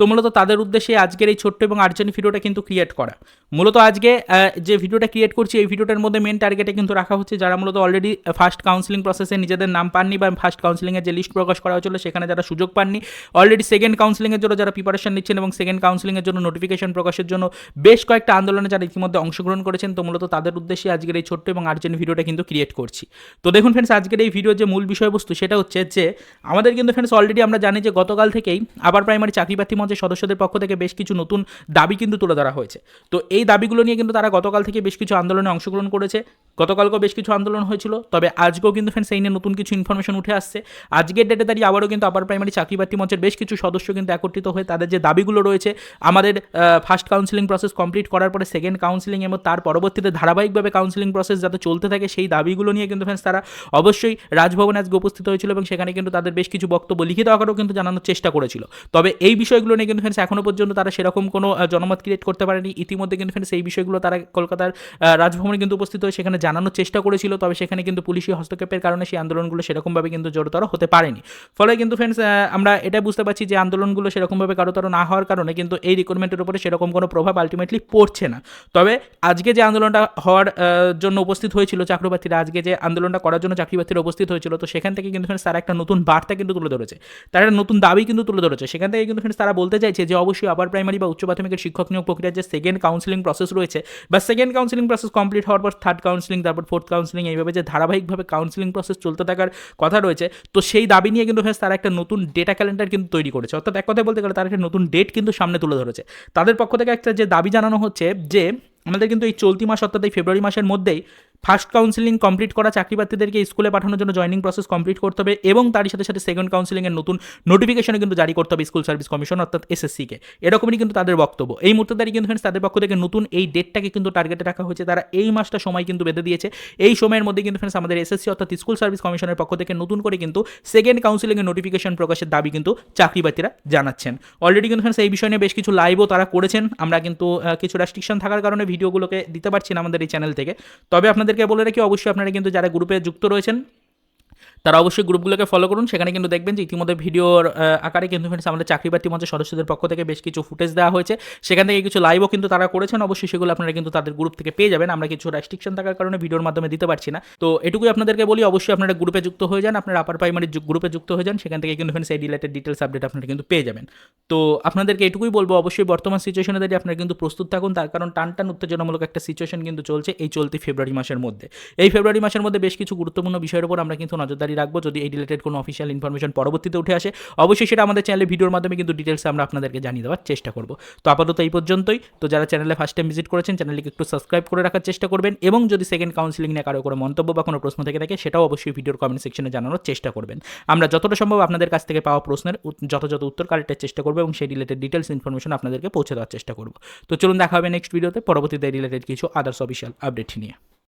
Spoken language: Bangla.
তো মূলত তাদের উদ্দেশ্যে আজকের এই ছোট্ট এবং আর্জেন্ট ভিডিওটা কিন্তু ক্রিয়েট করা। মূলত আজকে যে ভিডিওটা ক্রিয়েট করছি, এই ভিডিওটার মধ্যে মেন টার্গেটে কিন্তু রাখা হচ্ছে যারা মূলত অলরেডি ফার্স্ট কাউন্সিলিং প্রসেসে নিজেদের নাম পাননি বা ফার্স্ট কাউন্সিলিংয়ের যে লিস্ট প্রকাশ করা হয়েছিল সেখানে যারা সুযোগ পাননি অলরেডি সেকেন্ড কাউন্সিলিংয়ের জন্য যারা প্রিপারেশন নিচ্ছেন এবং সেকেন্ড কাউন্সিলিংয়ের জন্য নোটিফিকেশন প্রকাশের জন্য বেশ কয়েকটা আন্দোলনে যারা ইতিমধ্যে অংশগ্রহণ করেছেন, তো মূলত তাদের উদ্দেশ্যে আজকের এই ছোট্ট এবং আর্জেন্ট ভিডিওটা কিন্তু ক্রিয়েট করছি। তো দেখুন ফ্রেন্ডস আজকের এই ভিডিওর যে মূল বিষয়বস্তু সেটা হচ্ছে যে, আমাদের কিন্তু ফ্রেন্ডস অলরেডি আমরা জানি যে গতকাল থেকেই আবার প্রাইমারি চাকরি প্রার্থী মঞ্চের সদস্যদের পক্ষ থেকে বেশ কিছু নতুন দাবি কিন্তু তুলে ধরা হয়েছে। তো এই দাবিগুলো নিয়ে কিন্তু তারা গতকাল থেকে বেশ কিছু আন্দোলনে অংশগ্রহণ করেছে। গতকালকেও বেশ কিছু আন্দোলন হয়েছিল, তবে আজকেও কিন্তু ফ্রেন্ডস এই নিয়ে নতুন কিছু ইনফরমেশন উঠে আসছে। আজকের ডেটে দাঁড়িয়ে আবারও কিন্তু আপার প্রাইমারি চাকরি প্রার্থী মঞ্চের বেশ কিছু সদস্য কিন্তু একত্রিত হয়ে তাদের যে দাবিগুলো রয়েছে, আমাদের ফার্স্ট কাউন্সিলিং প্রসেস কমপ্লিট করার পরে সেকেন্ড কাউন্সিলিং এবং তার পরবর্তীতে ধারাবাহিকভাবে কাউন্সিলিং প্রসেস যাতে চলতে থাকে, সেই দাবিগুলো নিয়ে কিন্তু ফ্রেন্ডস তারা অবশ্যই রাজভবনে আজকে উপস্থিত হয়েছিল এবং সেখানে কিন্তু তাদের বেশ কিছু বক্তব্য লিখিত আকারেও কিন্তু জানানোর চেষ্টা করেছিল। তবে এই বিষয়গুলো নিয়ে কিন্তু ফ্রেন্ডস এখনও পর্যন্ত তারা সেরকম কোনো জনমত ক্রিয়েট করতে পারেনি। ইতিমধ্যে কিন্তু ফ্রেন্ডস এই বিষয়গুলো তারা কলকাতার রাজভবনে কিন্তু উপস্থিত হয়ে সেখানে জানানোর চেষ্টা করেছিল। তবে সেখানে কিন্তু পুলিশি হস্তক্ষেপের কারণে সেই আন্দোলনগুলো সেরকমভাবে কিন্তু জোরতর হতে পারেনি। ফলে কিন্তু ফ্রেন্ডস আমরা এটা বুঝতে পারছি যে আন্দোলনগুলো সেরকমভাবে কারোতর না হওয়ার কারণে কিন্তু এই রিক্রুটমেন্টের উপরে সেরকম কোনো প্রভাব আলটিমেটলি পড়ছে না। তবে আজকে যে আন্দোলনটা হওয়ার জন্য উপস্থিত হয়েছিল চাকরিপ্রার্থীরা আজকে যে আন্দোলনটা করার জন্য চাকরিপ্রার্থীরা উপস্থিত হয়েছিল, তো সেখান থেকে কিন্তু ফ্রেন্ডস তারা একটা নতুন বার্তা কিন্তু তুলে ধরেছে। তারা একটা নতুন দাবি কিন্তু তুলে ধরেছে। সেখান থেকে কিন্তু ফ্রেন্ডস তারা বলতে চাইছে যে অবশ্যই আপার প্রাইমারি বা উচ্চ প্রাথমিকের শিক্ষক নিয়োগ প্রক্রিয়ার যে সেকেন্ড কাউন্সিলিং প্রসেস রয়েছে, বা সেকেন্ড কাউন্সিলিং প্রসেস কমপ্লিট হওয়ার পর থার্ড কাউন্সিলিং তারপর ফোর্থ কাউন্সিলিং এইভাবে যে ধারাবাহিকভাবে কাউন্সিলিং প্রসেস চলতে থাকার কথা রয়েছে, তো সেই দাবি নিয়ে কিন্তু ফ্রেন্ডস তারা একটা নতুন ডেটা ক্যালেন্ডার কিন্তু তৈরি করেছে। অর্থাৎ এক কথায় বলতে গেলে তারা একটা নতুন ডেট কিন্তু সামনে তুলে ধরেছে। তাদের পক্ষ থেকে একটা যে দাবি জানানো হচ্ছে যে, আমাদের কিন্তু এই চলতি মাস অর্থাৎ এই ফেব্রুয়ারি মাসের মধ্যেই ফার্স্ট কাউন্সিলিং কমপ্লিট করা চাকরি প্রার্থীদেরকে স্কুলে পাঠানোর জন্য জয়নিং প্রসেস কমপ্লিট করতে হবে এবং তারই সাথে সাথে সেকেন্ড কাউন্সিলিংয়ের নতুন নোটিফিকেশনও কিন্তু জারি করতে হবে স্কুল সার্ভিস কমিশন, অর্থাৎ এসএসসিকে এরকমই কিন্তু তাদের বক্তব্য। এই মুহূর্তে দাঁড়িয়ে কিন্তু তাদের পক্ষ থেকে নতুন এই ডেটটাকে কিন্তু টার্গেটে রাখা হয়েছে। তারা এই মাসটা সময় কিন্তু বেঁধে দিয়েছে। এই সময়ের মধ্যে কিন্তু ফ্রেন্ডস আমাদের এসএসসি অর্থাৎ স্কুল সার্ভিস কমিশনের পক্ষ থেকে নতুন করে কিন্তু সেকেন্ড কাউন্সিলিংয়ের নোটিফিকেশন প্রকাশের দাবি কিন্তু চাকরি প্রার্থীরা জানাচ্ছেন। অলরেডি কিন্তু ফ্রেন্ডস এই বিষয় নিয়ে বেশ কিছু লাইভও তারা করেছেন। আমরা কিন্তু কিছু রেস্ট্রিকশন থাকার কারণে ভিডিওগুলোকে দিতে পারছি না আমাদের এই চ্যানেল থেকে। তবে আপনাদেরকে বলে রাখি অবশ্যই আপনারা কিন্তু যারা গ্রুপে যুক্ত রয়েছেন তারা অবশ্যই গ্রুপগুলোকে ফলো করুন। সেখানে কিন্তু দেখবেন যে ইতিমধ্যে ভিডিওর আকারে কিন্তু friends, আমাদের চাকরি প্রার্থী মঞ্চের সদস্যদের পক্ষ থেকে বেশ কিছু ফুটেজ দেওয়া হয়েছে। সেখান থেকে কিছু লাইভও কিন্তু তারা করেছেন। অবশ্যই সেগুলো আপনারা কিন্তু তাদের গ্রুপ থেকে পেয়ে যাবেন। আমরা কিছু রেস্ট্রিকশন থাকার কারণে ভিডিওর মাধ্যমে দিতে পারছি না। তো এটুকুই আপনাদেরকে বলি, অবশ্যই আপনারা গ্রুপে যুক্ত হয়ে যান। আপনারা আপার প্রাইমারি গ্রুপে যুক্ত হয়ে যান। সেখান থেকে কিন্তু friends, এই রিলেটেড ডিটেলস আপডেট আপনারা কিন্তু পেয়ে যাবেন। তো আপনাদেরকে এটুকুই বলব, অবশ্যই বর্তমান সিচুয়েশনে দাঁড়িয়ে আপনারা কিন্তু প্রস্তুত থাকুন। তার কারণ টান টান উত্তেজনামূলক একটা সিচুয়েশন কিন্তু চলছে এই চলতি ফেব্রুয়ারি মাসের মধ্যে। এই ফেব্রুয়ারি মাসের মধ্যে বেশ কিছু গুরুত্বপূর্ণ বিষয়ের উপর আমরা কিন্তু নজরদারি রাখব যদি এই রিলেটেড কোনো অফিসিয়াল ইনফরমেশন পরবর্তীতে উঠে আসে, অবশ্যই সেটা আমাদের চ্যানেলে ভিডিওর মাধ্যমে কিন্তু ডিটেলস আমরা আপনাদেরকে জানিয়ে দেওয়ার চেষ্টা করব। তো আপাতত এই পর্যন্তই। তো যারা চ্যানেলে ফার্স্ট টাইম ভিজিট করেছেন চ্যানেলকে একটু সাবস্ক্রাইব করে রাখার চেষ্টা করবেন এবং যদি সেকেন্ড কাউন্সিলিং নিয়ে কারও কোনো মন্তব্য বা কোনো প্রশ্ন থেকে থাকে, সেটাও অবশ্যই ভিডিওর কমেন্ট সেকশনে জানানোর চেষ্টা করবেন। আমরা যতটা সম্ভব আপনাদের কাছ থেকে পাওয়া প্রশ্নের যথাযথ উত্তর কালেক্টের চেষ্টা করব এবং সেই রিলেটেড ডিটেলস ইনফরমেশন আপনাদেরকে পৌঁছে দেওয়ার চেষ্টা করব। তো চলুন দেখা হবে নেক্সট ভিডিওতে পরবর্তীতে রিলেটেড কিছু আদার্স অফিসিয়াল আপডেট নিয়ে।